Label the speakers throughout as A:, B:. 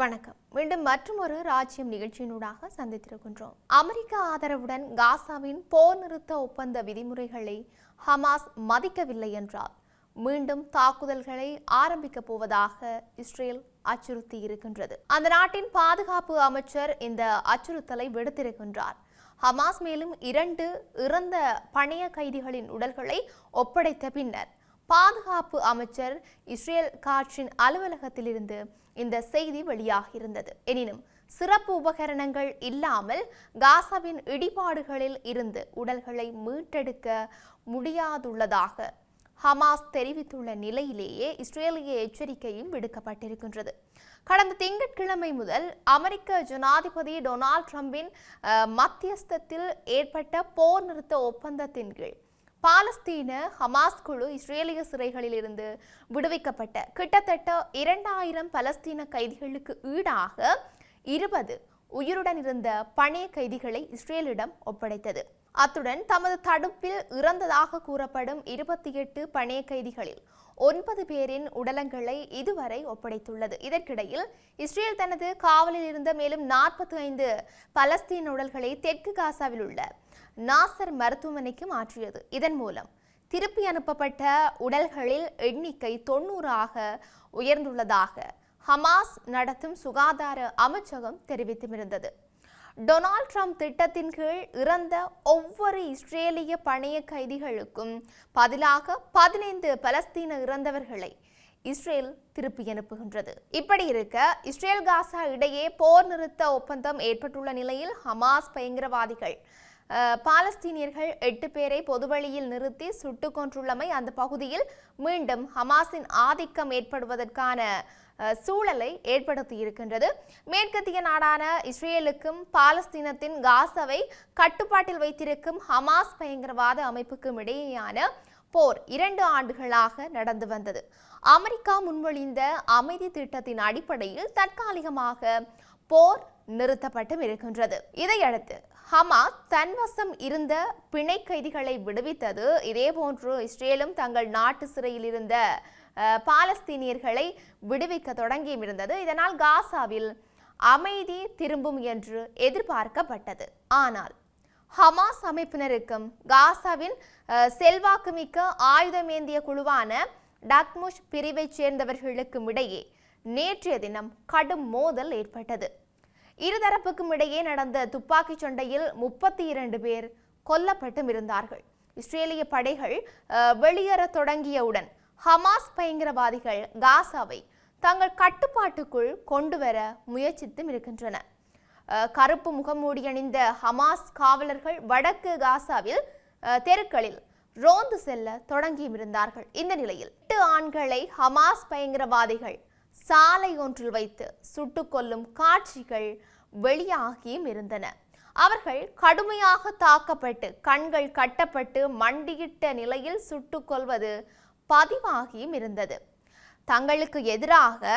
A: வணக்கம். மீண்டும் மற்றொரு ராஜ்யம் நிகழ்ச்சியினூடாக சந்தித்திருக்கின்றோம். அமெரிக்க ஆதரவுடன் காசாவின் போர் நிறுத்த ஒப்பந்த விதிமுறைகளை ஹமாஸ் மதிக்கவில்லை என்றால் மீண்டும் தாக்குதல்களை ஆரம்பிக்கப் போவதாக இஸ்ரேல் அச்சுறுத்தி இருக்கின்றது. அந்த நாட்டின் பாதுகாப்பு அமைச்சர் இந்த அச்சுறுத்தலை விடுத்திருக்கின்றார். ஹமாஸ் மேலும் இரண்டு இறந்த பணைய கைதிகளின் உடல்களை ஒப்படைத்த பின்னர் பாதுகாப்பு அமைச்சர் இஸ்ரேல் காற்றின் அலுவலகத்திலிருந்து இந்த செய்தி வெளியாகியிருந்தது. எனினும் சிறப்பு உபகரணங்கள் இல்லாமல் காசாவின் இடிபாடுகளில் இருந்து உடல்களை மீட்டெடுக்க முடியாதுள்ளதாக ஹமாஸ் தெரிவித்துள்ள நிலையிலேயே இஸ்ரேலிய எச்சரிக்கையும் விடுக்கப்பட்டிருக்கின்றது. கடந்த திங்கட்கிழமை முதல் அமெரிக்க ஜனாதிபதி டொனால்ட் ட்ரம்பின் மத்தியஸ்தத்தில் ஏற்பட்ட போர் நிறுத்த ஒப்பந்தத்தின் கீழ் பாலஸ்தீன ஹமாஸ் குழு இஸ்ரேலிய சிறைகளில் இருந்து விடுவிக்கப்பட்ட கிட்டத்தட்ட இரண்டாயிரம் பலஸ்தீன கைதிகளுக்கு ஈடாக இருபது உயிருடன் இருந்த பணைய கைதிகளை இஸ்ரேலிடம் ஒப்படைத்தது. அத்துடன் தமது தடுப்பில் இறந்ததாக கூறப்படும் இருபத்தி எட்டு பணைய கைதிகளில் ஒன்பது பேரின் உடலங்களை இதுவரை ஒப்படைத்துள்ளது. இதற்கிடையில் இஸ்ரேல் தனது காவலில் இருந்த மேலும் நாற்பத்தி ஐந்து பலஸ்தீன உடல்களை தெற்கு காசாவில் உள்ள நாசர் மருத்துவமனைக்கு மாற்றியது இதன் மூலம் திருப்பி அனுப்பப்பட்ட உடல்களில் எண்ணிக்கை தொண்ணூறாக உயர்ந்துள்ளதாக ஹமாஸ் நடத்தும் சுகாதார அமைச்சகம் தெரிவித்திருந்தது டொனால்ட் ட்ரம்ப் திட்டத்தின் கீழ் இறந்த ஒவ்வொரு இஸ்ரேலிய பணைய கைதிகளுக்கும் பதிலாக பதினைந்து பலஸ்தீன இறந்தவர்களை இஸ்ரேல் திருப்பி அனுப்புகின்றது. இப்படி இருக்க இஸ்ரேல் காசா இடையே போர் நிறுத்த ஒப்பந்தம் ஏற்பட்டுள்ள நிலையில் ஹமாஸ் பயங்கரவாதிகள் பாலஸ்தீனியர்கள் எட்டு பேரை பொதுவழியில் நிறுத்தி சுட்டுக் கொன்றுள்ளமை அந்த பகுதியில் மீண்டும் ஹமாஸின் ஆதிக்கம் ஏற்படுவதற்கான சூழலை ஏற்படுத்தி இருக்கின்றது மேற்கத்திய நாடான இஸ்ரேலுக்கும் பாலஸ்தீனத்தின் காசாவை கட்டுப்பாட்டில் வைத்திருக்கும் ஹமாஸ் பயங்கரவாத அமைப்புக்கும் இடையேயான போர் இரண்டு ஆண்டுகளாக நடந்து வந்தது. அமெரிக்கா முன்மொழிந்த அமைதி திட்டத்தின் அடிப்படையில் தற்காலிகமாக போர் நிறுத்தப்பட்டும் இருக்கின்றது. இதையடுத்து ஹமாஸ் தன்வசம் இருந்த பிணை கைதிகளை விடுவித்தது. இதேபோன்று இஸ்ரேலும் தங்கள் நாட்டு சிறையில் இருந்த பாலஸ்தீனியர்களை விடுவிக்க தொடங்கியும் இருந்தது. இதனால் காசாவில் அமைதி திரும்பும் என்று எதிர்பார்க்கப்பட்டது. ஆனால் ஹமாஸ் அமைப்பினருக்கும் காசாவின் செல்வாக்குமிக்க ஆயுதமேந்திய குழுவான டக்முஷ் பிரிவைச் சேர்ந்தவர்களுக்கும் இடையே நேற்றைய தினம் கடும் மோதல் ஏற்பட்டது. இருதரப்புக்கும் இடையே நடந்த துப்பாக்கிச் சண்டையில் முப்பத்தி இரண்டு பேர் கொல்லப்பட்டும் இருந்தார்கள். இஸ்ரேலிய படைகள் வெளியேற வெளியேறத் தொடங்கியவுடன் ஹமாஸ் பயங்கரவாதிகள் காசாவை தங்கள் கட்டுப்பாட்டுக்குள் கொண்டு வர முயற்சித்தும் இருக்கின்றன. கருப்பு முகமூடி அணிந்த ஹமாஸ் காவலர்கள் வடக்கு காசாவில் தெருக்களில் ரோந்து செல்ல தொடங்கியும் இருந்தார்கள். இந்த நிலையில் எட்டு ஆண்களை ஹமாஸ் பயங்கரவாதிகள் சாலை ஒன்றில் வைத்து சுட்டுக்கொள்ளும் காட்சிகள் வெளியாகியும் இருந்தன. அவர்கள் கடுமையாக தாக்கப்பட்டு கண்கள் கட்டப்பட்டு மண்டியிட்ட நிலையில் சுட்டுக்கொள்வது பதிவாகியும் இருந்தது. தங்களுக்கு எதிராக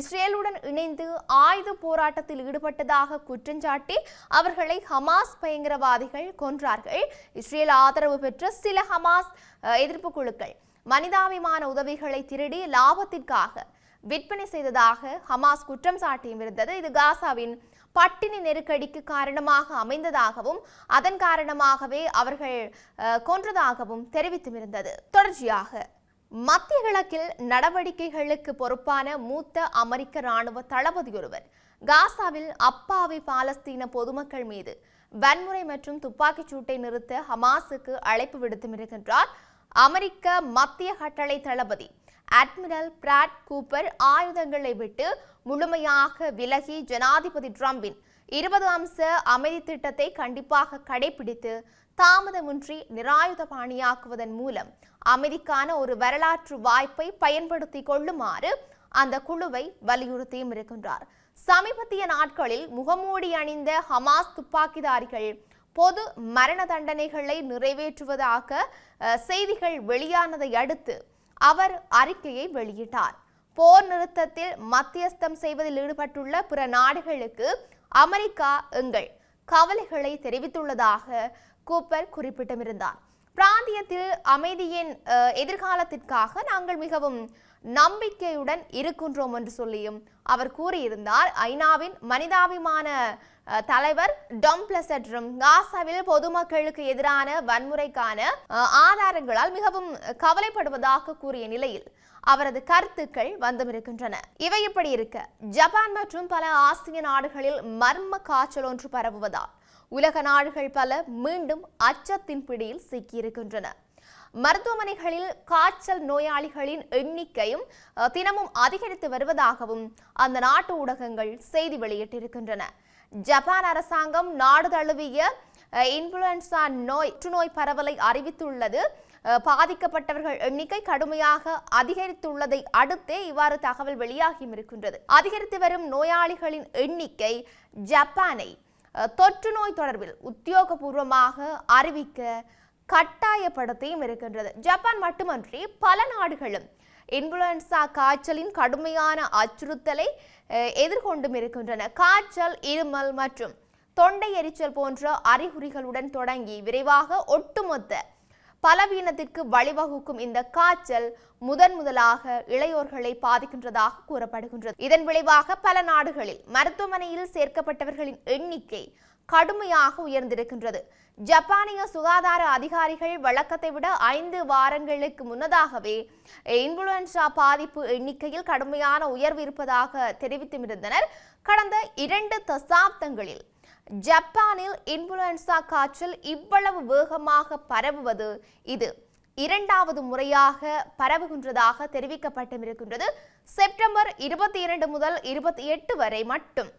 A: இஸ்ரேலுடன் இணைந்து ஆயுத போராட்டத்தில் ஈடுபட்டதாக குற்றஞ்சாட்டி அவர்களை ஹமாஸ் பயங்கரவாதிகள் கொன்றார்கள். இஸ்ரேல் ஆதரவு பெற்ற சில ஹமாஸ் எதிர்ப்பு குழுக்கள் மனிதாபிமான உதவிகளை திருடி லாபத்திற்காக விற்பனை செய்ததாக ஹமாஸ் குற்றம் சாட்டியும் இருந்தது. இது காசாவின் பட்டினி நெருக்கடிக்கு காரணமாக அமைந்ததாகவும் அதன் காரணமாகவே அவர்கள் கொன்றதாகவும் தெரிவித்தும் இருந்தது. தொடர்ச்சியாக மத்திய கிழக்கில் நடவடிக்கைகளுக்கு பொறுப்பான மூத்த அமெரிக்க ராணுவ தளபதி ஒருவர் காசாவில் அப்பாவி பாலஸ்தீன பொதுமக்கள் மீது வன்முறை மற்றும் துப்பாக்கிச் சூட்டை நிறுத்த ஹமாஸுக்கு அழைப்பு விடுத்தும் இருக்கின்றார். அமெரிக்க மத்திய கட்டளை தளபதி அட்மிரல் பிராட் கூப்பர் ஆயுதங்களை விட்டு முழுமையாக விலகி ஜனாதிபதி ட்ரம்பின் இருபது அம்ச அமைதி திட்டத்தை கண்டிப்பாக கடைபிடித்து தாமதமின்றி நிராயுத பாணியாக்குவதன் மூலம் அமைதிக்கான ஒரு வரலாற்று வாய்ப்பை பயன்படுத்தி கொள்ளுமாறு அந்த குழுவை வலியுறுத்தியும் இருக்கின்றார். சமீபத்திய நாட்களில் முகமூடி அணிந்த ஹமாஸ் துப்பாக்கிதாரிகள் பொது மரண தண்டனைகளை நிறைவேற்றுவதாக செய்திகள் வெளியானதை அடுத்து அவர் அறிக்கையை வெளியிட்டார். போர் நிறுத்தத்தில் மத்தியஸ்தம் செய்வதில் ஈடுபட்டுள்ள பிற நாடுகளுக்கு அமெரிக்கா எங்கள் கவலைகளை தெரிவித்துள்ளதாக கூப்பர் குறிப்பிட்டிருந்தார் பிராந்தியத்தில் அமைதியின் எதிர்காலத்திற்காக நாங்கள் மிகவும் நம்பிக்கையுடன் இருக்கின்றோம் என்று சொல்லியும் அவர் கூறியிருந்தார். ஐநாவின் மனிதாபிமான தலைவர் தலைவர் டொம்ப்ளசட்ரும் காசாவில் பொதுமக்களுக்கு எதிரான வன்முறைக்கான ஆதாரங்களால் மிகவும் கவலைப்படுவதாக கூறிய நிலையில் அவரது கருத்துக்கள் வந்துமிருக்கின்றன. இவை இப்படி இருக்க. ஜப்பான் மற்றும் பல ஆசிய நாடுகளில் மர்ம காய்ச்சல் ஒன்று பரவுவதால் உலக நாடுகள் பல மீண்டும் அச்சத்தின் பிடியில் சிக்கியிருக்கின்றன. மருத்துவமனைகளில் காய்ச்சல் நோயாளிகளின் எண்ணிக்கையும் தினமும் அதிகரித்து வருவதாகவும் அந்த நாட்டு ஊடகங்கள் செய்தி வெளியிட்டிருக்கின்றன. ஜப்பான் அரசாங்கம் நாடு தழுவிய அஹ், இன்ஃபுளுன்சா நோய் புற்றுநோய் பரவலை அறிவித்துள்ளது. பாதிக்கப்பட்டவர்கள் எண்ணிக்கை கடுமையாக அதிகரித்துள்ளதை அடுத்தே இவ்வாறு தகவல் வெளியாகியும் இருக்கின்றது. அதிகரித்து வரும் நோயாளிகளின் எண்ணிக்கை ஜப்பானை தொற்று நோய் தொடர்பில் உத்தியோகபூர்வமாக அறிவிக்க கட்டாயப்படுத்தியும் இருக்கின்றது. ஜப்பான் மட்டுமன்றி பல நாடுகளும் இன்ஃப்ளூயன்சா காய்ச்சலின் கடுமையான அச்சுறுத்தலை எதிர்கொண்டும் இருக்கின்றன. காய்ச்சல் இருமல் மற்றும் தொண்டை எரிச்சல் போன்ற அறிகுறிகளுடன் தொடங்கி விரைவாக ஒட்டுமொத்த பலவீனத்திற்கு வழிவகுக்கும் இந்த காய்ச்சல் முதன் முதலாக இளையோர்களை பாதிக்கின்றதாக கூறப்படுகின்றது. இதன் விளைவாக பல நாடுகளில் மருத்துவமனையில் சேர்க்கப்பட்டவர்களின் எண்ணிக்கை கடுமையாக உயர்ந்திருக்கின்றது. ஜப்பானிய சுகாதார அதிகாரிகள் வழக்கத்தை விட ஐந்து வாரங்களுக்கு முன்னதாகவே இன்ஃபுளுன்சா பாதிப்பு எண்ணிக்கையில் கடுமையான உயர்வு இருப்பதாக தெரிவித்திருந்தனர் கடந்த இரண்டு தசாப்தங்களில் ஜப்பானில் இன்ஃபுளுன்சா காய்ச்சல் இவ்வளவு வேகமாக பரவுவது இது இரண்டாவது முறையாக பரவுகின்றதாக தெரிவிக்கப்பட்டும் இருக்கின்றது செப்டம்பர் இருபத்தி இரண்டு முதல் இருபத்தி எட்டு வரை மட்டும்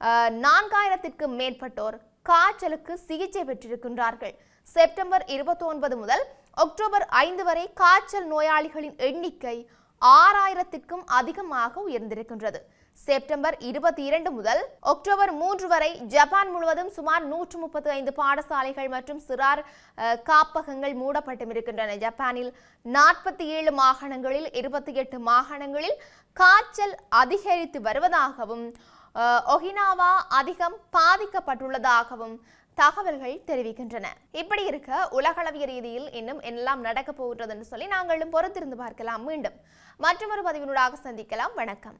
A: அஹ், நான்காயிரத்திற்கும் மேற்பட்டோர் காய்ச்சலுக்கு சிகிச்சை பெற்றிருக்கின்றார்கள். செப்டம்பர் இருபத்தி ஒன்பது முதல் அக்டோபர் ஐந்து வரை காய்ச்சல் நோயாளிகளின் எண்ணிக்கை ஆறாயிரத்திற்கும் அதிகமாக உயர்ந்திருக்கின்றது. செப்டம்பர் இருபத்தி இரண்டு முதல் அக்டோபர் மூன்று வரை ஜப்பான் முழுவதும் சுமார் நூற்று முப்பத்தி ஐந்து பாடசாலைகள் மற்றும் சிறார் காப்பகங்கள் மூடப்பட்டும் இருக்கின்றன ஜப்பானில் நாற்பத்தி ஏழு மாகாணங்களில் இருபத்தி எட்டு மாகாணங்களில் காய்ச்சல் அதிகரித்து வருவதாகவும் ஒஹினாவா ஒகினாவா அதிகம் பாதிக்கப்பட்டுள்ளதாகவும் தகவல்கள் தெரிவிக்கின்றன. இப்படி இருக்க உலகளவிய ரீதியில் இன்னும் எல்லாம் நடக்க போகின்றதுன்னு சொல்லி நாங்களும் பொறுத்திருந்து பார்க்கலாம். மீண்டும் மற்றொரு பதிவினூடாக சந்திக்கலாம். வணக்கம்.